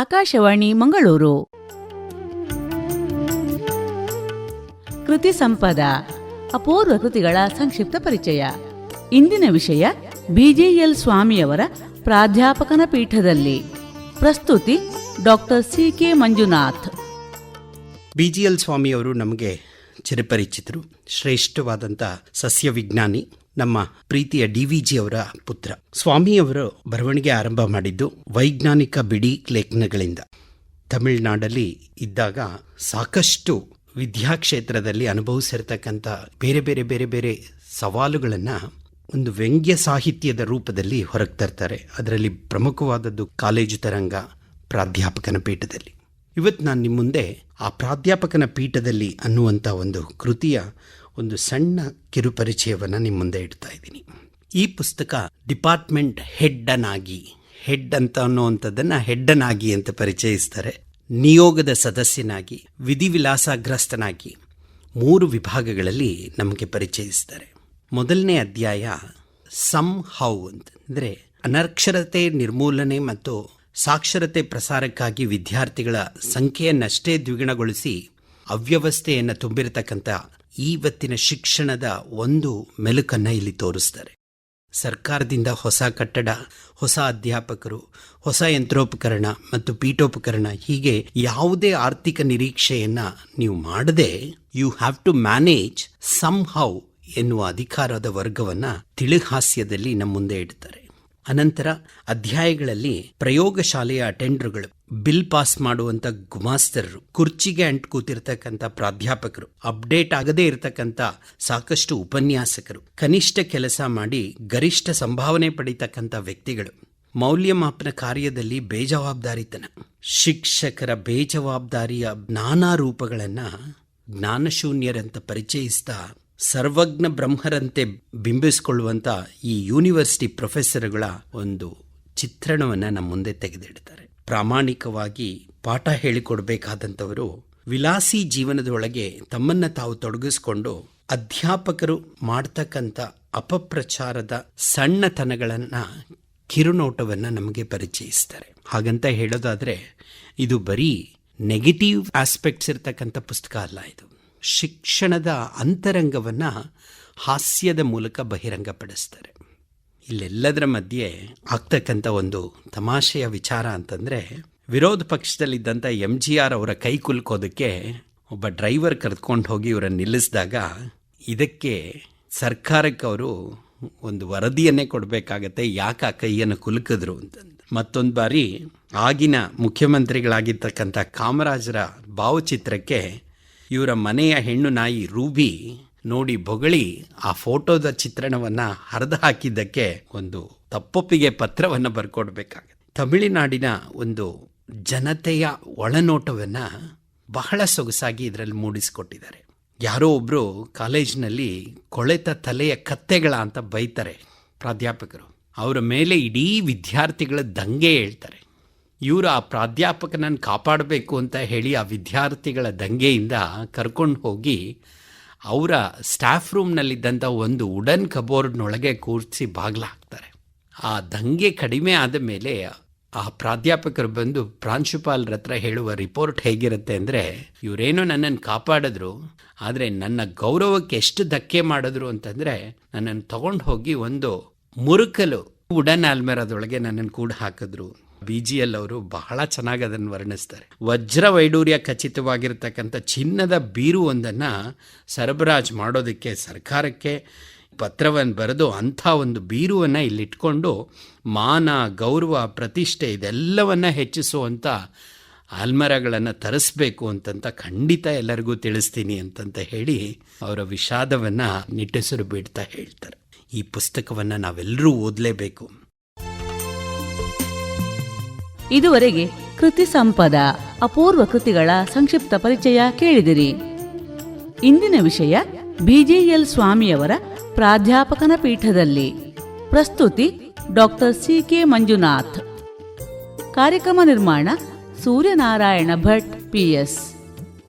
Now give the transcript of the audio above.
ಆಕಾಶವಾಣಿ ಮಂಗಳೂರು. ಕೃತಿ ಸಂಪದ, ಅಪೂರ್ವ ಕೃತಿಗಳ ಸಂಕ್ಷಿಪ್ತ ಪರಿಚಯ. ಇಂದಿನ ವಿಷಯ ಬಿಜೆಎಲ್ ಸ್ವಾಮಿಯವರ ಪ್ರಾಧ್ಯಾಪಕನ ಪೀಠದಲ್ಲಿ. ಪ್ರಸ್ತುತಿ doctor C K Manjunath. B G L ಸ್ವಾಮಿಯವರು ನಮಗೆ ಚಿರಪರಿಚಿತರು, ಶ್ರೇಷ್ಠವಾದಂಥ ಸಸ್ಯ ವಿಜ್ಞಾನಿ ನಮ್ಮ ಪ್ರೀತಿಯ ಡಿ ವಿ ಜಿ ಅವರ ಪುತ್ರ. ಸ್ವಾಮಿಯವರು ಬರವಣಿಗೆ ಆರಂಭ ಮಾಡಿದ್ದು ವೈಜ್ಞಾನಿಕ ಬಿಡಿ ಲೇಖನಗಳಿಂದ. ತಮಿಳುನಾಡಲ್ಲಿ ಇದ್ದಾಗ ಸಾಕಷ್ಟು ವಿದ್ಯಾಕ್ಷೇತ್ರದಲ್ಲಿ ಅನುಭವಿಸಿರ್ತಕ್ಕಂಥ ಬೇರೆ ಬೇರೆ ಬೇರೆ ಬೇರೆ ಸವಾಲುಗಳನ್ನು ಒಂದು ವ್ಯಂಗ್ಯ ಸಾಹಿತ್ಯದ ರೂಪದಲ್ಲಿ ಹೊರಗೆ ತರ್ತಾರೆ. ಅದರಲ್ಲಿ ಪ್ರಮುಖವಾದದ್ದು ಕಾಲೇಜು ತರಂಗ ಪ್ರಾಧ್ಯಾಪಕನ ಪೀಠದಲ್ಲಿ. ಇವತ್ತು ನಾನು ನಿಮ್ಮ ಮುಂದೆ ಆ ಪ್ರಾಧ್ಯಾಪಕನ ಪೀಠದಲ್ಲಿ ಅನ್ನುವಂಥ ಒಂದು ಕೃತಿಯ ಒಂದು ಸಣ್ಣ ಕಿರುಪರಿಚಯವನ್ನು ನಿಮ್ಮ ಮುಂದೆ ಇಡ್ತಾ ಇದ್ದೀನಿ. ಈ ಪುಸ್ತಕ ಡಿಪಾರ್ಟ್ಮೆಂಟ್ ಹೆಡ್ಡನಾಗಿ, ಹೆಡ್ ಅಂತ ಅನ್ನುವಂಥದ್ದನ್ನು ಹೆಡ್ಡನಾಗಿ ಅಂತ ಪರಿಚಯಿಸ್ತಾರೆ. ನಿಯೋಗದ ಸದಸ್ಯನಾಗಿ, ವಿಧಿವಿಲಾಸಗ್ರಸ್ತನಾಗಿ ಮೂರು ವಿಭಾಗಗಳಲ್ಲಿ ನಮಗೆ ಪರಿಚಯಿಸ್ತಾರೆ. ಮೊದಲನೇ ಅಧ್ಯಾಯ, ಸಮ್ ಹೌ ಅಂತಂದರೆ ಅನಕ್ಷರತೆ ನಿರ್ಮೂಲನೆ ಮತ್ತು ಸಾಕ್ಷರತೆ ಪ್ರಸಾರಕ್ಕಾಗಿ ವಿದ್ಯಾರ್ಥಿಗಳ ಸಂಖ್ಯೆಯನ್ನಷ್ಟೇ ದ್ವಿಗುಣಗೊಳಿಸಿ ಅವ್ಯವಸ್ಥೆಯನ್ನು ತುಂಬಿರತಕ್ಕಂಥ ಇವತ್ತಿನ ಶಿಕ್ಷಣದ ಒಂದು ಮೆಲುಕನ್ನು ಇಲ್ಲಿ ತೋರಿಸ್ತಾರೆ. ಸರ್ಕಾರದಿಂದ ಹೊಸ ಕಟ್ಟಡ, ಹೊಸ ಅಧ್ಯಾಪಕರು, ಹೊಸ ಯಂತ್ರೋಪಕರಣ ಮತ್ತು ಪೀಠೋಪಕರಣ ಹೀಗೆ ಯಾವುದೇ ಆರ್ಥಿಕ ನಿರೀಕ್ಷೆಯನ್ನು ನೀವು ಮಾಡದೆ you have to manage somehow ಎನ್ನುವ ಅಧಿಕಾರದ ವರ್ಗವನ್ನು ತಿಳಿಹಾಸ್ಯದಲ್ಲಿ ನಮ್ಮ ಮುಂದೆ ಇಡ್ತಾರೆ. ಅನಂತರ ಅಧ್ಯಾಯಗಳಲ್ಲಿ ಪ್ರಯೋಗಶಾಲೆಯ ಅಟೆಂಡರ್ಗಳು, ಬಿಲ್ ಪಾಸ್ ಮಾಡುವಂತ ಗುಮಾಸ್ತರರು, ಕುರ್ಚಿಗೆ ಅಂಟು ಕೂತಿರ್ತಕ್ಕಂಥ ಪ್ರಾಧ್ಯಾಪಕರು, ಅಪ್ಡೇಟ್ ಆಗದೇ ಇರತಕ್ಕಂಥ ಸಾಕಷ್ಟು ಉಪನ್ಯಾಸಕರು, ಕನಿಷ್ಠ ಕೆಲಸ ಮಾಡಿ ಗರಿಷ್ಠ ಸಂಭಾವನೆ ಪಡೀತಕ್ಕಂಥ ವ್ಯಕ್ತಿಗಳು. ಮೌಲ್ಯಮಾಪನ ಕಾರ್ಯದಲ್ಲಿ ಬೇಜವಾಬ್ದಾರಿತನ. ಶಿಕ್ಷಕರ ಬೇಜವಾಬ್ದಾರಿಯ ನಾನಾ ರೂಪಗಳನ್ನ ಜ್ಞಾನಶೂನ್ಯರಂತ ಪರಿಚಯಿಸ್ತಾ ಸರ್ವಜ್ಞ ಬ್ರಹ್ಮರಂತೆ ಬಿಂಬಿಸಿಕೊಳ್ಳುವಂಥ ಈ ಯೂನಿವರ್ಸಿಟಿ ಪ್ರೊಫೆಸರ್ಗಳ ಒಂದು ಚಿತ್ರಣವನ್ನು ನಮ್ಮ ಮುಂದೆ ತೆಗೆದಿಡ್ತಾರೆ. ಪ್ರಾಮಾಣಿಕವಾಗಿ ಪಾಠ ಹೇಳಿಕೊಡ್ಬೇಕಾದಂಥವರು ವಿಲಾಸಿ ಜೀವನದೊಳಗೆ ತಮ್ಮನ್ನು ತಾವು ತೊಡಗಿಸ್ಕೊಂಡು ಅಧ್ಯಾಪಕರು ಮಾಡ್ತಕ್ಕಂಥ ಅಪಪ್ರಚಾರದ ಸಣ್ಣತನಗಳನ್ನು ಕಿರುನೋಟವನ್ನು ನಮಗೆ ಪರಿಚಯಿಸ್ತಾರೆ. ಹಾಗಂತ ಹೇಳೋದಾದರೆ ಇದು ಬರೀ ನೆಗೆಟಿವ್ ಆಸ್ಪೆಕ್ಟ್ಸ್ ಇರತಕ್ಕಂಥ ಪುಸ್ತಕ ಅಲ್ಲ ಇದು. ಶಿಕ್ಷಣದ ಅಂತರಂಗವನ್ನು ಹಾಸ್ಯದ ಮೂಲಕ ಬಹಿರಂಗಪಡಿಸ್ತಾರೆ. ಇಲ್ಲೆಲ್ಲದರ ಮಧ್ಯೆ ಆಗ್ತಕ್ಕಂಥ ಒಂದು ತಮಾಷೆಯ ವಿಚಾರ ಅಂತಂದರೆ, ವಿರೋಧ ಪಕ್ಷದಲ್ಲಿದ್ದಂಥ ಎಂ ಜಿ ಆರ್ ಅವರ ಕೈ ಕುಲ್ಕೋದಕ್ಕೆ ಒಬ್ಬ ಡ್ರೈವರ್ ಕರೆದುಕೊಂಡು ಹೋಗಿ ಇವರನ್ನು ನಿಲ್ಲಿಸಿದಾಗ ಇದಕ್ಕೆ ಸರ್ಕಾರಕ್ಕೆ ಅವರು ಒಂದು ವರದಿಯನ್ನೇ ಕೊಡಬೇಕಾಗತ್ತೆ, ಯಾಕೆ ಆ ಕೈಯನ್ನು ಕುಲುಕಿದ್ರು ಅಂತಂದು. ಮತ್ತೊಂದು ಬಾರಿ ಆಗಿನ ಮುಖ್ಯಮಂತ್ರಿಗಳಾಗಿರ್ತಕ್ಕಂಥ ಕಾಮರಾಜರ ಭಾವಚಿತ್ರಕ್ಕೆ ಇವರ ಮನೆಯ ಹೆಣ್ಣು ನಾಯಿ ರೂಬಿ ನೋಡಿ ಬೊಗಳಿ ಆ ಫೋಟೋದ ಚಿತ್ರಣವನ್ನ ಹರಿದು ಹಾಕಿದ್ದಕ್ಕೆ ಒಂದು ತಪ್ಪೊಪ್ಪಿಗೆ ಪತ್ರವನ್ನು ಬರ್ಕೊಡ್ಬೇಕಾಗುತ್ತೆ. ತಮಿಳುನಾಡಿನ ಒಂದು ಜನತೆಯ ಒಳನೋಟವನ್ನು ಬಹಳ ಸೊಗಸಾಗಿ ಇದರಲ್ಲಿ ಮೂಡಿಸಿಕೊಟ್ಟಿದ್ದಾರೆ. ಯಾರೋ ಒಬ್ರು ಕಾಲೇಜಿನಲ್ಲಿ ಕೊಳೆತ ತಲೆಯ ಕತ್ತೆಗಳ ಅಂತ ಬೈತಾರೆ ಪ್ರಾಧ್ಯಾಪಕರು. ಅವರ ಮೇಲೆ ಇಡೀ ವಿದ್ಯಾರ್ಥಿಗಳ ದಂಗೆ ಹೇಳ್ತಾರೆ. ಇವರು ಆ ಪ್ರಾಧ್ಯಾಪಕನನ್ನು ಕಾಪಾಡಬೇಕು ಅಂತ ಹೇಳಿ ಆ ವಿದ್ಯಾರ್ಥಿಗಳ ದಂಗೆಯಿಂದ ಕರ್ಕೊಂಡು ಹೋಗಿ ಅವರ ಸ್ಟಾಫ್ ರೂಮ್ನಲ್ಲಿದ್ದಂಥ ಒಂದು ವುಡನ್ ಕಬೋರ್ಡ್ನೊಳಗೆ ಕೂರಿಸಿ ಬಾಗಿಲು ಹಾಕ್ತಾರೆ. ಆ ದಂಗೆ ಕಡಿಮೆ ಆದ ಮೇಲೆ ಆ ಪ್ರಾಧ್ಯಾಪಕರು ಬಂದು ಪ್ರಾಂಶುಪಾಲರ ಹತ್ರ ಹೇಳುವ ರಿಪೋರ್ಟ್ ಹೇಗಿರುತ್ತೆ ಅಂದರೆ, ಇವರೇನೋ ನನ್ನನ್ನು ಕಾಪಾಡಿದ್ರು, ಆದರೆ ನನ್ನ ಗೌರವಕ್ಕೆ ಎಷ್ಟು ಧಕ್ಕೆ ಮಾಡಿದ್ರು ಅಂತಂದರೆ, ನನ್ನನ್ನು ತಗೊಂಡು ಹೋಗಿ ಒಂದು ಮುರುಕಲು ವುಡನ್ ಆಲ್ಮೆರಾದೊಳಗೆ ನನ್ನನ್ನು ಕೂಡ ಹಾಕಿದ್ರು. ಬಿ ಜಿ ಎಲ್ ಅವರು ಬಹಳ ಚೆನ್ನಾಗಿ ಅದನ್ನು ವರ್ಣಿಸ್ತಾರೆ. ವಜ್ರ ವೈಡೂರ್ಯ ಖಚಿತವಾಗಿರ್ತಕ್ಕಂಥ ಚಿನ್ನದ ಬೀರು ಒಂದನ್ನು ಸರಬರಾಜು ಮಾಡೋದಕ್ಕೆ ಸರ್ಕಾರಕ್ಕೆ ಪತ್ರವನ್ನು ಬರೆದು ಅಂಥ ಒಂದು ಬೀರುವನ್ನು ಇಲ್ಲಿಟ್ಕೊಂಡು ಮಾನ, ಗೌರವ, ಪ್ರತಿಷ್ಠೆ ಇದೆಲ್ಲವನ್ನು ಹೆಚ್ಚಿಸುವಂಥ ಆಲ್ಮರಗಳನ್ನು ತರಿಸ್ಬೇಕು ಅಂತಂತ ಖಂಡಿತ ಎಲ್ಲರಿಗೂ ತಿಳಿಸ್ತೀನಿ ಅಂತಂತ ಹೇಳಿ ಅವರ ವಿಷಾದವನ್ನು ನಿಟ್ಟೆಸರು ಬಿಡ್ತಾ ಹೇಳ್ತಾರೆ. ಈ ಪುಸ್ತಕವನ್ನು ನಾವೆಲ್ಲರೂ ಓದಲೇಬೇಕು. ಇದುವರೆಗೆ ಕೃತಿ ಸಂಪದ, ಅಪೂರ್ವ ಕೃತಿಗಳ ಸಂಕ್ಷಿಪ್ತ ಪರಿಚಯ ಕೇಳಿದಿರಿ. ಇಂದಿನ ವಿಷಯ ಬಿಜೆಎಲ್ ಸ್ವಾಮಿಯವರ ಪ್ರಾಧ್ಯಾಪಕನ ಪೀಠದಲ್ಲಿ. ಪ್ರಸ್ತುತಿ ಡಾಕ್ಟರ್ ಸಿ ಕೆ ಮಂಜುನಾಥ್. ಕಾರ್ಯಕ್ರಮ ನಿರ್ಮಾಣ ಸೂರ್ಯನಾರಾಯಣ ಭಟ್ ಪಿಎಸ್